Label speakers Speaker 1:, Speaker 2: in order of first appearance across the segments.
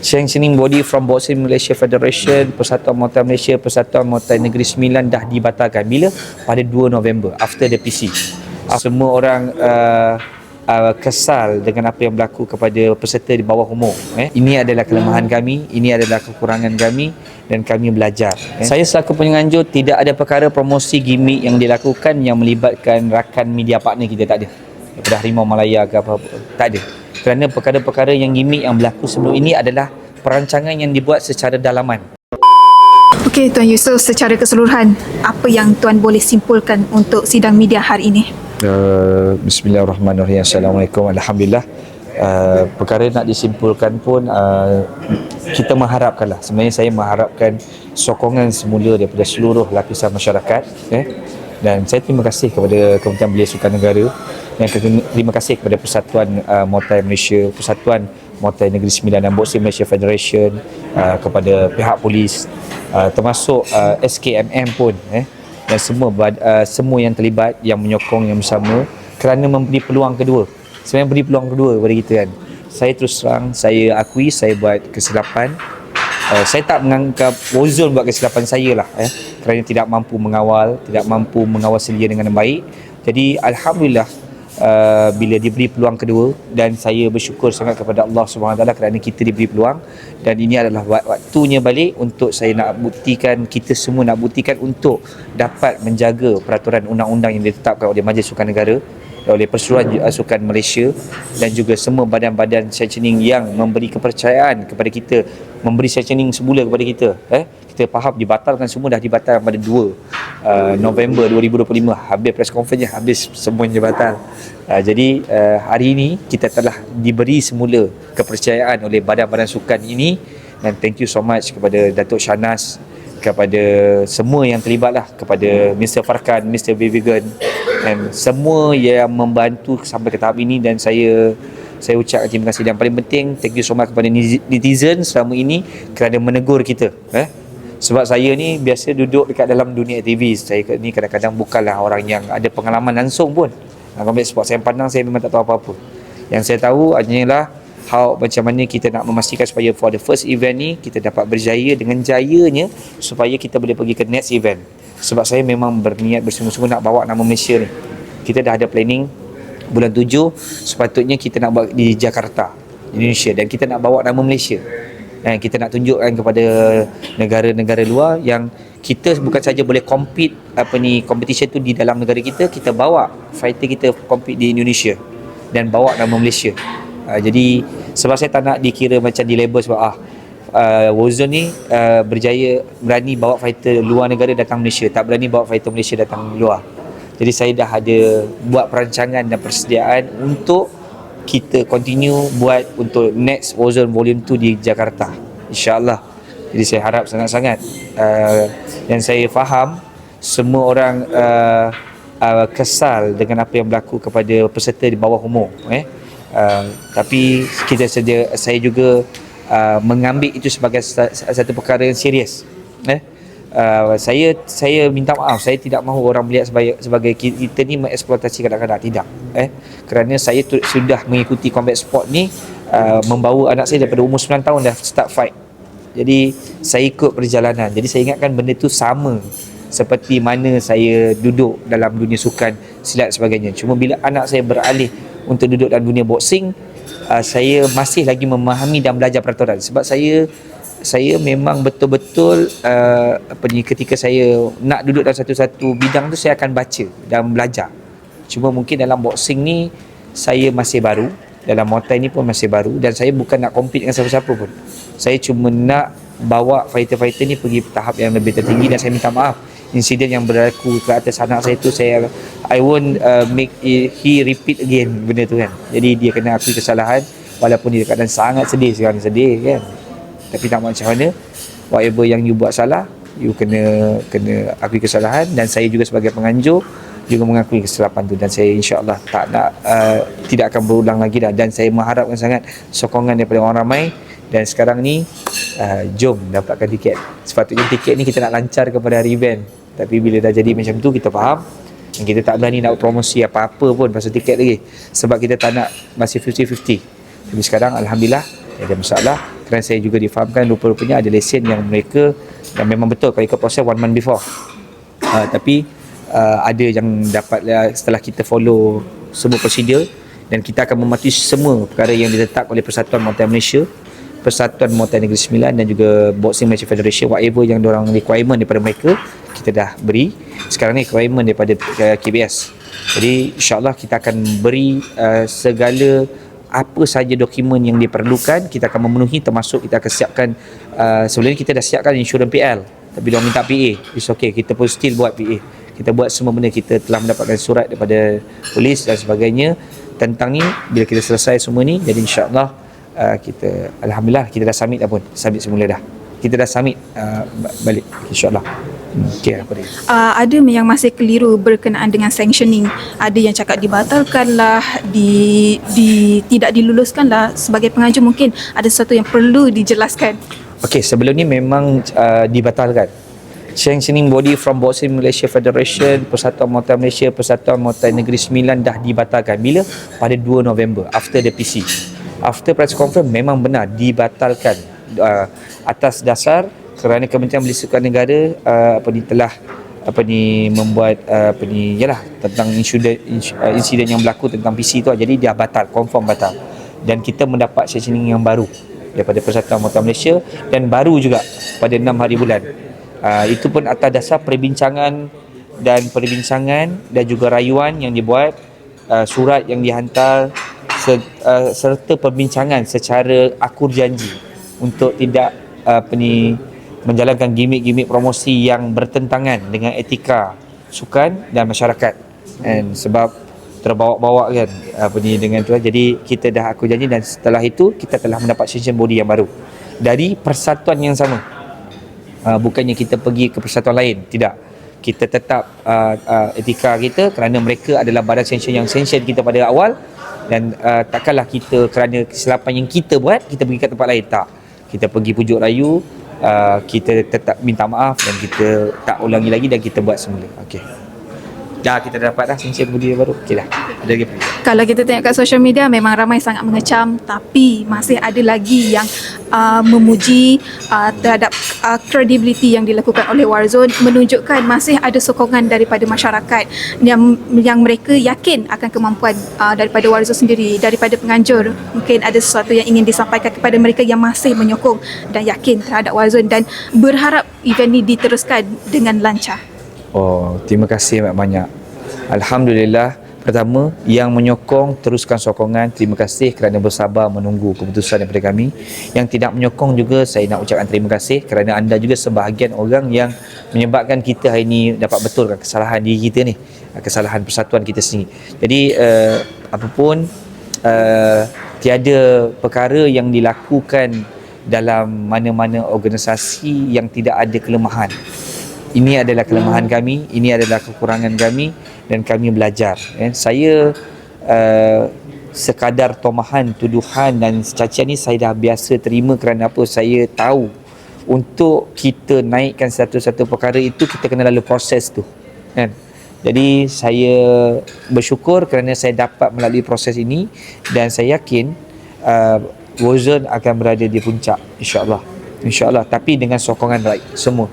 Speaker 1: sanctioning body from Boxing Malaysia Federation, Persatuan Muay Malaysia, Persatuan Muay Negeri Sembilan dah dibatalkan. Bila? Pada 2 November after the PC. Semua orang uh, uh, kesal dengan apa yang berlaku kepada peserta di bawah umur. Eh. Ini adalah kelemahan kami, ini adalah kekurangan kami dan kami belajar. Eh. Saya selaku penganjur tidak ada perkara promosi gimmick yang dilakukan yang melibatkan rakan media partner kita tak ada. Daripada Harimau Malaya ke apa-apa. Tak ada kerana perkara-perkara yang gimmick yang berlaku sebelum ini adalah perancangan yang dibuat secara dalaman.
Speaker 2: Okey Tuan Yusof secara keseluruhan apa yang Tuan boleh simpulkan untuk sidang media hari ini?
Speaker 1: Uh, Bismillahirrahmanirrahim. Assalamualaikum. Alhamdulillah. Uh, perkara nak disimpulkan pun uh, kita mengharapkanlah sebenarnya saya mengharapkan sokongan semula daripada seluruh lapisan masyarakat eh dan saya terima kasih kepada Kementerian Belia Sukan Negara dan terima kasih kepada Persatuan uh, Muay Malaysia, Persatuan Muay Negeri Sembilan dan Boxing Malaysia Federation uh, kepada pihak polis uh, termasuk uh, SKMM pun eh dan semua uh, semua yang terlibat yang menyokong yang bersama kerana memberi peluang kedua. Sebenarnya beri peluang kedua kepada kita kan. Saya terus terang, saya akui saya buat kesilapan. Uh, saya tak menganggap Ozon buat kesilapan saya lah eh kerana tidak mampu mengawal, tidak mampu mengawasi dia dengan baik. Jadi alhamdulillah uh, bila diberi peluang kedua dan saya bersyukur sangat kepada Allah SWT kerana kita diberi peluang dan ini adalah waktunya balik untuk saya nak buktikan kita semua nak buktikan untuk dapat menjaga peraturan undang-undang yang ditetapkan oleh Majlis Sukan Negara oleh Perseroan Sukan Malaysia dan juga semua badan-badan sanctioning yang memberi kepercayaan kepada kita memberi sanctioning semula kepada kita eh kita faham dibatalkan semua dah dibatalkan pada 2 uh, November 2025 habis press conference habis semuanya batal uh, jadi uh, hari ini kita telah diberi semula kepercayaan oleh badan-badan sukan ini dan thank you so much kepada Datuk Shanas kepada semua yang terlibat lah kepada Mr. Farkan, Mr. Vivigan dan semua yang membantu sampai ke tahap ini dan saya saya ucapkan terima kasih. Dan paling penting thank you so much kepada netizen selama ini kerana menegur kita eh. Sebab saya ni biasa duduk dekat dalam dunia TV saya ni kadang-kadang bukanlah orang yang ada pengalaman langsung pun. Combat sport saya pandang saya memang tak tahu apa-apa. Yang saya tahu hanyalah how macam mana kita nak memastikan supaya for the first event ni kita dapat berjaya dengan jayanya supaya kita boleh pergi ke next event sebab saya memang berniat bersungguh-sungguh nak bawa nama Malaysia ni. Kita dah ada planning bulan 7 sepatutnya kita nak buat di Jakarta Indonesia. Dan kita nak bawa nama Malaysia. Dan kita nak tunjukkan kepada negara-negara luar yang kita bukan saja boleh compete apa ni competition tu di dalam negara kita kita bawa fighter kita compete di Indonesia dan bawa nama Malaysia. Uh, jadi sebab saya tak nak dikira macam di label sebab ah uh, Warzone ni uh, berjaya berani bawa fighter luar negara datang Malaysia tak berani bawa fighter Malaysia datang luar jadi saya dah ada buat perancangan dan persediaan untuk kita continue buat untuk next Ozone Volume 2 di Jakarta insyaAllah jadi saya harap sangat-sangat uh, dan saya faham semua orang uh, uh, kesal dengan apa yang berlaku kepada peserta di bawah umur eh? uh, tapi kita sedia saya juga uh, mengambil itu sebagai satu perkara yang serius eh? Uh, saya saya minta maaf saya tidak mahu orang melihat sebagai sebagai kita ni mengeksploitasi kadang-kadang. Tidak eh? Kerana saya tu, sudah mengikuti combat sport ni uh, membawa anak saya daripada umur 9 tahun dah start fight. Jadi saya ikut perjalanan. Jadi saya ingatkan benda tu sama seperti mana saya duduk dalam dunia sukan silat sebagainya. Cuma bila anak saya beralih untuk duduk dalam dunia boxing uh, saya masih lagi memahami dan belajar peraturan sebab saya saya memang betul-betul uh, apa ni ketika saya nak duduk dalam satu-satu bidang tu saya akan baca dan belajar. Cuma mungkin dalam boxing ni saya masih baru, dalam Muay Thai ni pun masih baru dan saya bukan nak compete dengan siapa-siapa pun. Saya cuma nak bawa fighter-fighter ni pergi tahap yang lebih tertinggi dan saya minta maaf insiden yang berlaku ke atas anak saya tu saya I won't uh, make it, he repeat again benda tu kan. Jadi dia kena akui kesalahan walaupun dia kadang sangat sedih sekarang sedih kan. Tapi tak macam mana? Whatever yang you buat salah you kena kena akui kesalahan. Dan saya juga sebagai penganjur juga mengakui kesalahan tu. Dan saya insyaAllah tak nak uh, tidak akan berulang lagi dah. Dan saya mengharapkan sangat sokongan daripada orang ramai dan sekarang ni uh, jom dapatkan tiket. Sepatutnya tiket ni kita nak lancar kepada hari event. Tapi bila dah jadi macam tu kita faham. Dan kita tak berani nak promosi apa-apa pun pasal tiket lagi. Sebab kita tak nak masih 50-50 tapi sekarang Alhamdulillah ada masalah. Kerana saya juga difahamkan rupa-rupanya ada lesen yang mereka yang memang betul kalau ikut proses one month before. Uh, tapi uh, ada yang dapat uh, setelah kita follow semua prosedur dan kita akan mematuhi semua perkara yang diletak oleh Persatuan Thai Malaysia Persatuan Muay Thai Negeri Sembilan dan juga Boxing Malaysia Federation whatever yang orang requirement daripada mereka kita dah beri. Sekarang ni requirement daripada uh, KBS jadi insyaAllah kita akan beri uh, segala apa saja dokumen yang diperlukan kita akan memenuhi termasuk kita akan siapkan uh, sebelum ni kita dah siapkan insurans PL tapi dia minta PA it's okay kita pun still buat PA kita buat semua benda kita telah mendapatkan surat daripada polis dan sebagainya tentang ni. Bila kita selesai semua ni jadi insyaAllah uh, kita Alhamdulillah kita dah submit dah pun submit semula dah kita dah submit uh, balik insyaAllah hmm, okay apa dia
Speaker 2: Uh, ada yang masih keliru berkenaan dengan sanctioning. Ada yang cakap dibatalkan lah, di, di tidak diluluskan lah. Sebagai pengajar mungkin ada sesuatu yang perlu dijelaskan.
Speaker 1: Okey, sebelum ni memang uh, dibatalkan. Sanctioning body from Boxing Malaysia Federation, Persatuan Muay Thai Malaysia, Persatuan Muay Thai Negeri Sembilan dah dibatalkan. Bila? Pada 2 November, after the PC. After press conference memang benar dibatalkan uh, atas dasar kerana Kementerian Belisukan Negara uh, apa ni telah apa ni membuat uh, apa ni yalah tentang insiden ins- uh, insiden yang berlaku tentang PC tu jadi dia batal confirm batal. Dan kita mendapat sanctioning yang baru daripada Persatuan Thai Malaysia dan baru juga pada 6 hari bulan. Uh, itu pun atas dasar perbincangan dan perbincangan dan juga rayuan yang dibuat uh, surat yang dihantar serta perbincangan secara akur janji untuk tidak uh, apa ni menjalankan gimmick-gimmick promosi yang bertentangan dengan etika sukan dan masyarakat. And sebab terbawa-bawa kan apa ni dengan tu jadi kita dah aku janji dan setelah itu kita telah mendapat sanction body yang baru. Dari persatuan yang sama. Uh, bukannya kita pergi ke persatuan lain tidak kita tetap uh, uh, etika kita kerana mereka adalah badan sanction yang sanction kita pada awal dan uh, takkanlah kita kerana kesilapan yang kita buat kita pergi ke tempat lain. Tak. Kita pergi pujuk rayu uh, kita tetap minta maaf dan kita tak ulangi lagi dan kita buat semula. Okey dah kita dapat dah body yang baru. Okey dah. Ada lagi
Speaker 2: Kalau kita tengok kat social media memang ramai sangat mengecam tapi masih ada lagi yang uh, memuji uh, terhadap uh, credibility yang dilakukan oleh Warzone menunjukkan masih ada sokongan daripada masyarakat yang yang mereka yakin akan kemampuan uh, daripada Warzone sendiri. Daripada penganjur mungkin ada sesuatu yang ingin disampaikan kepada mereka yang masih menyokong dan yakin terhadap Warzone dan berharap event ini diteruskan dengan lancar.
Speaker 1: Oh, terima kasih banyak-banyak. Alhamdulillah. Pertama, yang menyokong teruskan sokongan. Terima kasih kerana bersabar menunggu keputusan daripada kami. Yang tidak menyokong juga saya nak ucapkan terima kasih kerana anda juga sebahagian orang yang menyebabkan kita hari ini dapat betulkan kesalahan diri kita ni. Kesalahan persatuan kita sendiri. Jadi, uh, apapun uh, tiada perkara yang dilakukan dalam mana-mana organisasi yang tidak ada kelemahan ini adalah kelemahan kami, ini adalah kekurangan kami dan kami belajar. Eh. Saya uh, sekadar tomahan, tuduhan dan cacian ni saya dah biasa terima kerana apa saya tahu untuk kita naikkan satu-satu perkara itu kita kena lalu proses tu. Kan? Jadi saya bersyukur kerana saya dapat melalui proses ini dan saya yakin uh, Warzone akan berada di puncak insya-Allah. Insya-Allah tapi dengan sokongan rakyat semua.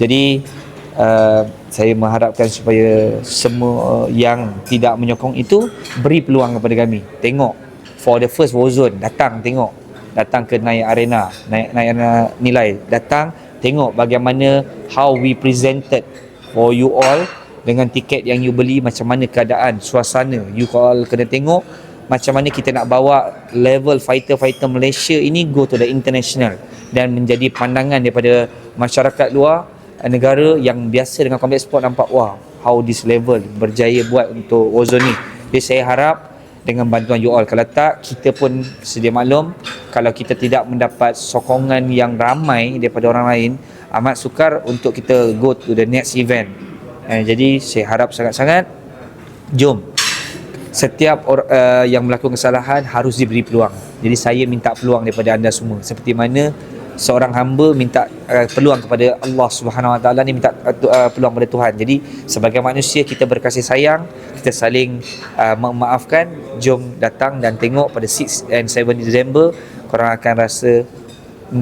Speaker 1: Jadi uh, saya mengharapkan supaya semua yang tidak menyokong itu beri peluang kepada kami. Tengok for the first Warzone datang tengok. Datang ke Naik Arena, naik naik arena nilai. Datang tengok bagaimana how we presented for you all dengan tiket yang you beli macam mana keadaan suasana you all kena tengok macam mana kita nak bawa level fighter-fighter Malaysia ini go to the international dan menjadi pandangan daripada masyarakat luar negara yang biasa dengan combat sport nampak wah how this level berjaya buat untuk Ozone ni jadi saya harap dengan bantuan you all kalau tak kita pun sedia maklum kalau kita tidak mendapat sokongan yang ramai daripada orang lain amat sukar untuk kita go to the next event eh, jadi saya harap sangat-sangat jom setiap uh, yang melakukan kesalahan harus diberi peluang. Jadi saya minta peluang daripada anda semua. Seperti mana seorang hamba minta uh, peluang kepada Allah Subhanahu Wa Taala ni minta uh, peluang kepada Tuhan. Jadi sebagai manusia kita berkasih sayang, kita saling uh, memaafkan. Jom datang dan tengok pada 6 and 7 December korang akan rasa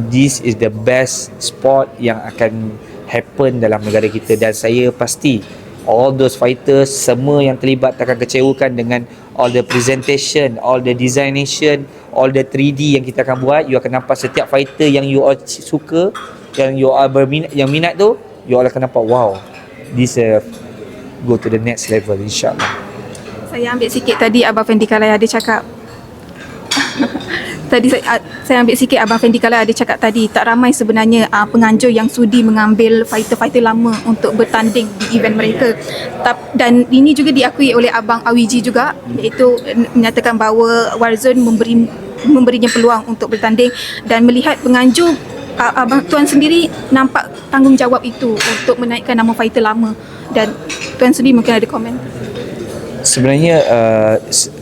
Speaker 1: this is the best sport yang akan happen dalam negara kita dan saya pasti all those fighters semua yang terlibat takkan kecewakan dengan all the presentation all the designation all the 3D yang kita akan buat you akan nampak setiap fighter yang you all suka yang you all berminat yang minat tu you all akan nampak wow this uh, go to the next level insyaallah.
Speaker 2: Saya ambil sikit tadi Abang Fendi Kalai ada cakap Tadi saya, ah, saya ambil sikit Abang Fendi Kalai ada cakap tadi Tak ramai sebenarnya uh, penganjur yang sudi mengambil fighter-fighter lama Untuk bertanding di event mereka. Dan ini juga diakui oleh Abang Awiji juga Iaitu menyatakan bahawa Warzone memberi memberinya peluang untuk bertanding. Dan melihat penganjur uh, Abang Tuan sendiri nampak tanggungjawab itu Untuk menaikkan nama fighter lama. Dan Tuan sendiri mungkin ada komen
Speaker 1: Sebenarnya uh,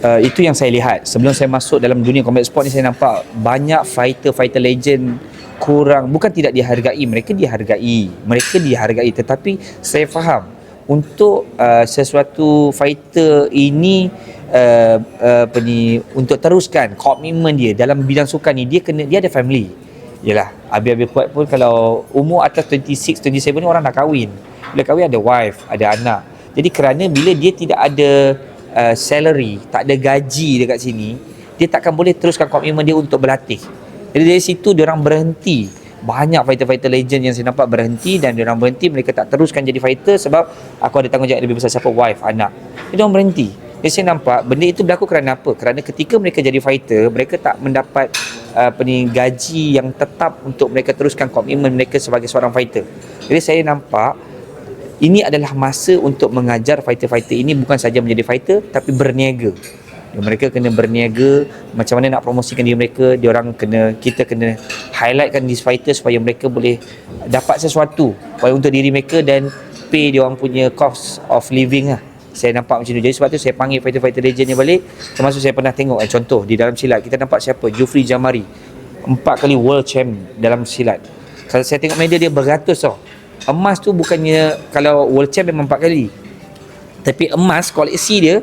Speaker 1: uh, itu yang saya lihat. Sebelum saya masuk dalam dunia combat sport ni saya nampak banyak fighter-fighter legend kurang. Bukan tidak dihargai mereka dihargai. Mereka dihargai. Tetapi saya faham untuk uh, sesuatu fighter ini uh, uh, apa ni untuk teruskan komitmen dia dalam bidang sukan ni dia kena dia ada family. Yalah, habis-habis kuat pun kalau umur atas 26, 27 ni orang dah kahwin. Bila kahwin ada wife, ada anak. Jadi kerana bila dia tidak ada uh, salary, tak ada gaji dekat sini, dia takkan boleh teruskan komitmen dia untuk berlatih. Jadi dari situ dia orang berhenti. Banyak fighter-fighter legend yang saya nampak berhenti dan dia orang berhenti mereka tak teruskan jadi fighter sebab aku ada tanggungjawab yang lebih besar siapa wife, anak. Jadi dia orang berhenti. Jadi saya nampak benda itu berlaku kerana apa? Kerana ketika mereka jadi fighter, mereka tak mendapat uh, apa ni gaji yang tetap untuk mereka teruskan komitmen mereka sebagai seorang fighter. Jadi saya nampak ini adalah masa untuk mengajar fighter-fighter ini bukan saja menjadi fighter tapi berniaga. Mereka kena berniaga macam mana nak promosikan diri mereka, dia orang kena kita kena highlightkan these fighter supaya mereka boleh dapat sesuatu untuk diri mereka dan pay dia orang punya cost of living lah. Saya nampak macam tu. Jadi sebab tu saya panggil fighter-fighter legend ni balik. Termasuk saya pernah tengok eh, contoh di dalam silat kita nampak siapa? Jufri Jamari. Empat kali world champ dalam silat. Kalau saya tengok media dia beratus tau. Emas tu bukannya kalau world champ memang empat kali. Tapi emas koleksi dia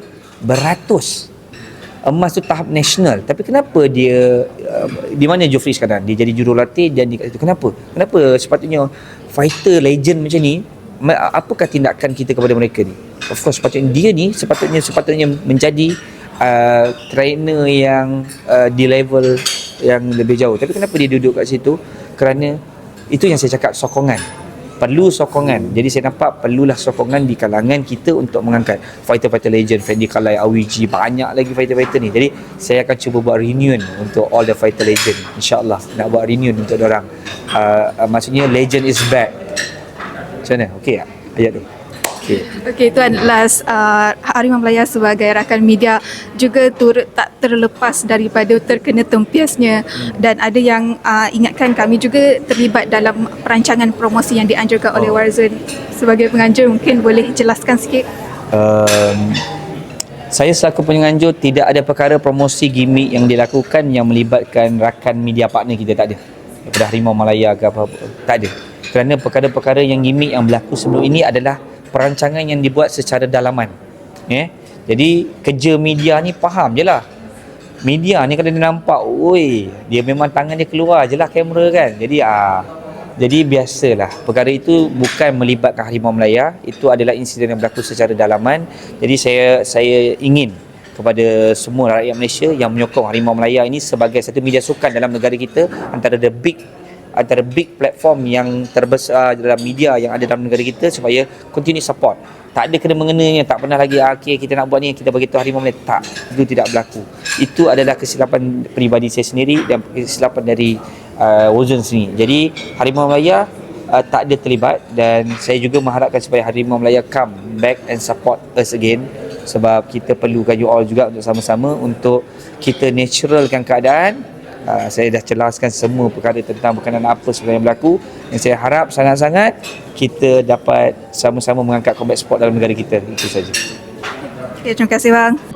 Speaker 1: beratus. Emas tu tahap nasional. Tapi kenapa dia uh, di mana Jofri sekarang? Dia jadi jurulatih dan dia. Kenapa? Kenapa sepatutnya fighter legend macam ni ma- apakah tindakan kita kepada mereka ni? Of course sepatutnya dia ni sepatutnya sepatutnya menjadi uh, trainer yang uh, di level yang lebih jauh. Tapi kenapa dia duduk kat situ? Kerana itu yang saya cakap sokongan perlu sokongan. Jadi saya nampak perlulah sokongan di kalangan kita untuk mengangkat fighter-fighter legend, Fendi Kalai, Awiji, banyak lagi fighter-fighter ni. Jadi saya akan cuba buat reunion untuk all the fighter legend. InsyaAllah nak buat reunion untuk orang. Uh, uh, maksudnya legend is back. Macam mana? Okey tak? Ayat tu. Okey.
Speaker 2: Okey Tuan last uh, Harimau Melaya sebagai rakan media juga turut tak terlepas daripada terkena tempiasnya. Dan ada yang uh, ingatkan kami juga terlibat dalam perancangan promosi yang dianjurkan oleh
Speaker 1: Oh.
Speaker 2: Warzone. Sebagai penganjur mungkin boleh jelaskan sikit?
Speaker 1: Um, saya selaku penganjur tidak ada perkara promosi gimmick yang dilakukan yang melibatkan rakan media partner kita tak ada. Daripada Harimau Malaya ke apa tak ada. Kerana perkara-perkara yang gimmick yang berlaku sebelum ini adalah perancangan yang dibuat secara dalaman. Ya jadi kerja media ni faham je lah. Media ni kalau dia nampak oi dia memang tangan dia keluar je lah kamera kan? Jadi ah jadi biasalah. Perkara itu bukan melibatkan Harimau Melaya. Itu adalah insiden yang berlaku secara dalaman. Jadi saya saya ingin kepada semua rakyat Malaysia yang menyokong Harimau Melaya ini sebagai satu media sukan dalam negara kita antara the big antara big platform yang terbesar dalam media yang ada dalam negara kita supaya continue support. Tak ada kena mengenanya tak pernah lagi ah, okay, kita nak buat ni kita bagi tahu Harimau Melaya tak itu tidak berlaku. Itu adalah kesilapan peribadi saya sendiri dan kesilapan dari uh, Wazon sendiri. Jadi Harimau Melaya uh, tak ada terlibat dan saya juga mengharapkan supaya Harimau Melaya come back and support us again sebab kita perlukan you all juga untuk sama-sama untuk kita naturalkan keadaan uh, saya dah jelaskan semua perkara tentang berkenaan apa sebenarnya yang berlaku. Yang saya harap sangat-sangat kita dapat sama-sama mengangkat combat sport dalam negara kita. Itu saja.
Speaker 2: Okay, terima kasih bang